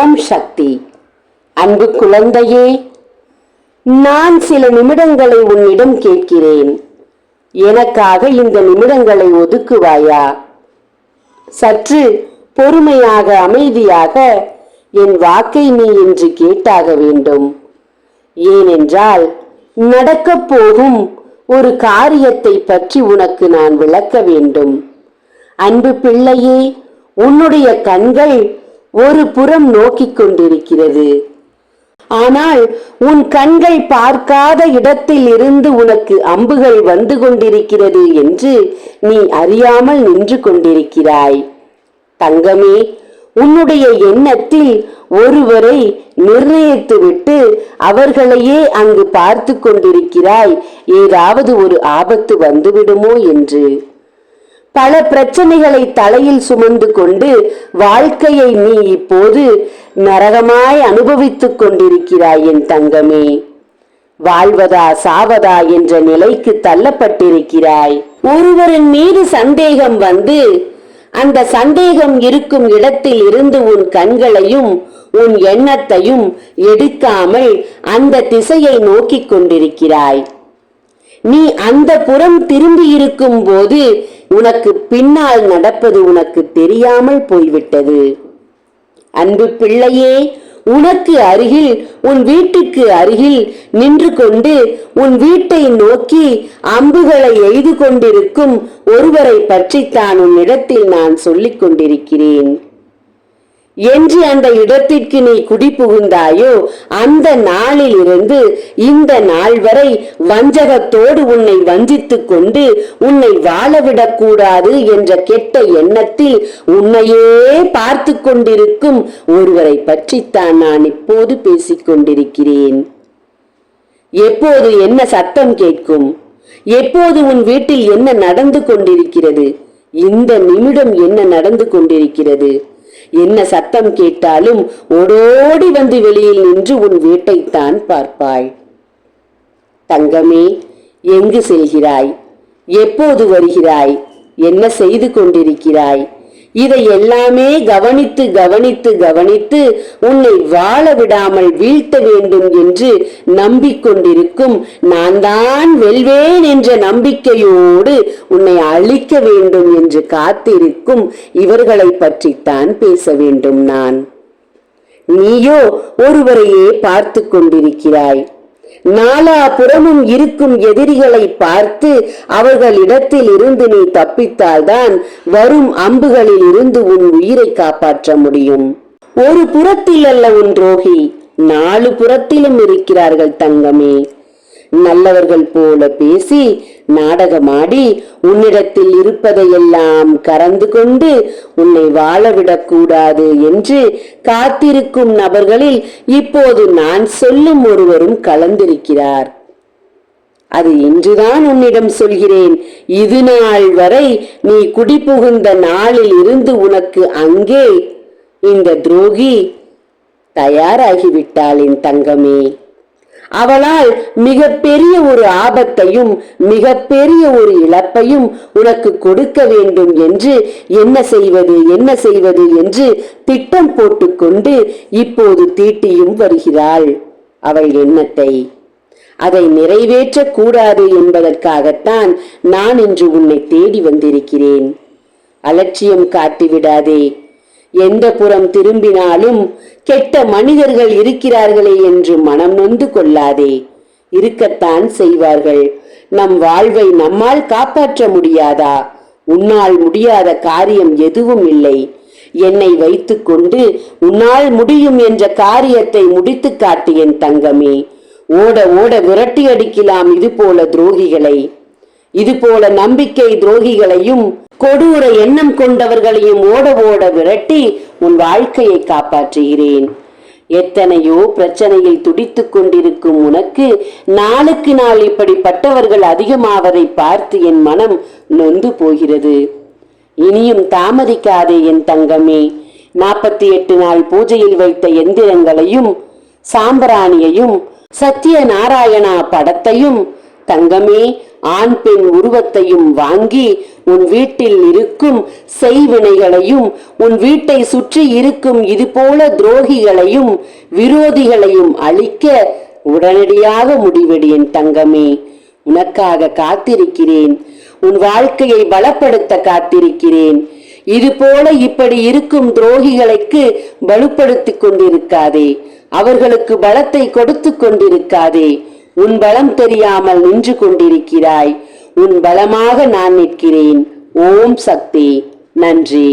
ஓம் சக்தி. அன்பு குழந்தையே நான் சில நிமிடங்களை உன்னிடம் கேட்கிறேன். எனக்காக இந்த நிமிடங்களை ஒதுக்குவாயா? சற்று பொறுமையாக அமைதியாக என் வாக்கை நீ இன்று கேட்டாக வேண்டும். ஏனென்றால் நடக்கப் போகும் ஒரு காரியத்தை பற்றி உனக்கு நான் விளக்க வேண்டும். அன்பு பிள்ளையே உன்னுடைய கண்கள் ஒரு புறம் நோக்கிக் கொண்டிருக்கிறது. ஆனால் உன் கண்கள் பார்க்காத இடத்தில் இருந்து உனக்கு அம்புகள் வந்து கொண்டிருக்கிறது என்று நீ அறியாமல் நின்று கொண்டிருக்கிறாய். தங்கமே உன்னுடைய எண்ணத்தில் ஒருவரை நிர்ணயித்துவிட்டு அவர்களையே அங்கு பார்த்து கொண்டிருக்கிறாய். ஏதாவது ஒரு ஆபத்து வந்துவிடுமோ என்று. பல பிரச்சனைகளை தலையில் சுமந்து கொண்டு வாழ்க்கையை நீ இப்போது நரகமாய் அனுபவித்துக் கொண்டிருக்கிறாய் என் தங்கமே. வாழ்வதா சாவதா என்ற நிலைக்கு தள்ளப்பட்டிருக்கிறாய். ஒருவரின் மீது சந்தேகம் வந்து அந்த சந்தேகம் இருக்கும் இடத்தில் இருந்து உன் கண்களையும் உன் எண்ணத்தையும் எடுக்காமல் அந்த திசையை நோக்கிக் கொண்டிருக்கிறாய். நீ அந்த புறம் திரும்பி இருக்கும் போது உனக்கு பின்னால் நடப்பது உனக்கு தெரியாமல் போய்விட்டது. அன்பு பிள்ளையே உனக்கு அருகில் உன் வீட்டுக்கு அருகில் நின்று கொண்டு உன் வீட்டை நோக்கி அம்புகளை எய்து கொண்டிருக்கும் ஒருவரை பற்றித்தான் உன்னிடத்தில் நான் சொல்லிக் கொண்டிருக்கிறேன். என்று அந்த இடத்திற்கு நீ குடிபுகுந்தாயோ அந்த நாளில் இருந்து இந்த நாள் வரை வஞ்சகத்தோடு உன்னை வஞ்சித்துக் கொண்டு உன்னை வாழவிடக் கூடாது என்ற கெட்ட எண்ணத்தில் உன்னையே பார்த்து கொண்டிருக்கும் ஒருவரை பற்றித்தான் நான் இப்போது பேசிக் கொண்டிருக்கிறேன். எப்போது என்ன சத்தம் கேட்கும்? எப்போது உன் வீட்டில் என்ன நடந்து கொண்டிருக்கிறது? இந்த நிமிடம் என்ன நடந்து கொண்டிருக்கிறது? என்ன சத்தம் கேட்டாலும் ஓடோடி வந்து வெளியில் நின்று உன் வீட்டைத்தான் பார்ப்பாய். தங்கமே எங்கு செல்கிறாய்? எப்போது வருகிறாய்? என்ன செய்து கொண்டிருக்கிறாய்? இதை எல்லாமே கவனித்து கவனித்து கவனித்து உன்னை வாழ விடாமல் வீழ்த்த வேண்டும் என்று நம்பிக்கொண்டிருக்கும் நான் தான் வெல்வேன் என்ற நம்பிக்கையோடு உன்னை அழிக்க வேண்டும் என்று காத்திருக்கும் இவர்களை பற்றித்தான் பேச வேண்டும் நான். நீயோ ஒருவரையே பார்த்து கொண்டிருக்கிறாய். நாலா புறமும் இருக்கும் எதிரிகளை பார்த்து அவர்களிடத்தில் இருந்து நீ தப்பித்தால்தான் வரும் அம்புகளில் இருந்து உன் உயிரை காப்பாற்ற முடியும். ஒரு புறத்தில் அல்ல உன் துரோகி நாலு புறத்திலும் இருக்கிறார்கள் தங்கமே. நல்லவர்கள் போல பேசி நாடகமாடி உன்னிடத்தில் இருப்பதையெல்லாம் கறந்து கொண்டு உன்னை வாழவிடக்கூடாது என்று காத்திருக்கும் நபர்களில் இப்போது நான் சொல்லும் ஒருவரும் கலந்திருக்கிறார். அது இன்றுதான் உன்னிடம் சொல்கிறேன். இது நாள் வரை நீ குடிபுகுந்த நாளில் இருந்து உனக்கு அங்கே இந்த துரோகி தயாராகிவிட்டாள் என் தங்கமே. அவளால் மிக பெரிய ஒரு ஆபத்தையும் மிக பெரிய ஒரு இழப்பையும் உனக்கு கொடுக்க வேண்டும் என்று என்ன செய்வது என்ன செய்வது என்று திட்டம் போட்டுக்கொண்டு இப்போது தீட்டியும் வருகிறாள். அவள் எண்ணத்தை. அதை நிறைவேற்றக் கூடாது என்பதற்காகத்தான் நான் இன்று உன்னை தேடி வந்திருக்கிறேன். அலட்சியம் காட்டிவிடாதே. எந்த புறம் திரும்பினாலும் கெட்ட மனிதர்கள் இருக்கிறார்களே என்று மனம் நொந்து கொள்ளாதே. இருக்கத்தான் செய்வார்கள். நம் வாழ்வை நம்மால் காப்பாற்ற முடியாதா? உன்னால் முடியாத காரியம் எதுவும் இல்லை. என்னை வைத்துக்கொண்டு உன்னால் முடியும் என்ற காரியத்தை முடித்து காட்டு என் தங்கமே. ஓட ஓட விரட்டி அடிக்கலாம் இது போல துரோகிகளை. இது போல நம்பிக்கை துரோகிகளையும் கொடூர எண்ணம் கொண்டவர்களையும் ஓட ஓட விரட்டி உன் வாழ்க்கையை காப்பாற்றுகிறேன். எத்தனையோ பிரச்சனையில் துடித்துக் கொண்டிருக்கும் உனக்கு நாளுக்கு நாள் இப்படிப்பட்டவர்கள் அதிகமாவதை பார்த்து என் மனம் நொந்து போகிறது. இனியும் தாமதிக்காதே என் தங்கமே. நாற்பத்தி எட்டு நாள் பூஜையில் வைத்த எந்திரங்களையும் சாம்பிராணியையும் சத்ய நாராயணா படத்தையும் தங்கமே ஆண் பெண் உருவத்தையும் வாங்கி உன் வீட்டில் இருக்கும் செய்வினைகளையும் உன் வீட்டை சுற்றி இருக்கும் இதுபோல துரோகிகளையும் விரோதிகளையும் அழிக்க உடனடியாக முடிவெடு என் தங்கமே. உனக்காக காத்திருக்கிறேன். உன் வாழ்க்கையை பலப்படுத்த காத்திருக்கிறேன். இது போல இப்படி இருக்கும் துரோகிகளுக்கு வலுப்படுத்திக் கொண்டிருக்காதே. அவர்களுக்கு பலத்தை கொடுத்து கொண்டிருக்காதே. உன் பலம் தெரியாமல் நின்று கொண்டிருக்கிறாய். உன் பலமாக நான் நிற்கிறேன். ஓம் சக்தி. நன்றி.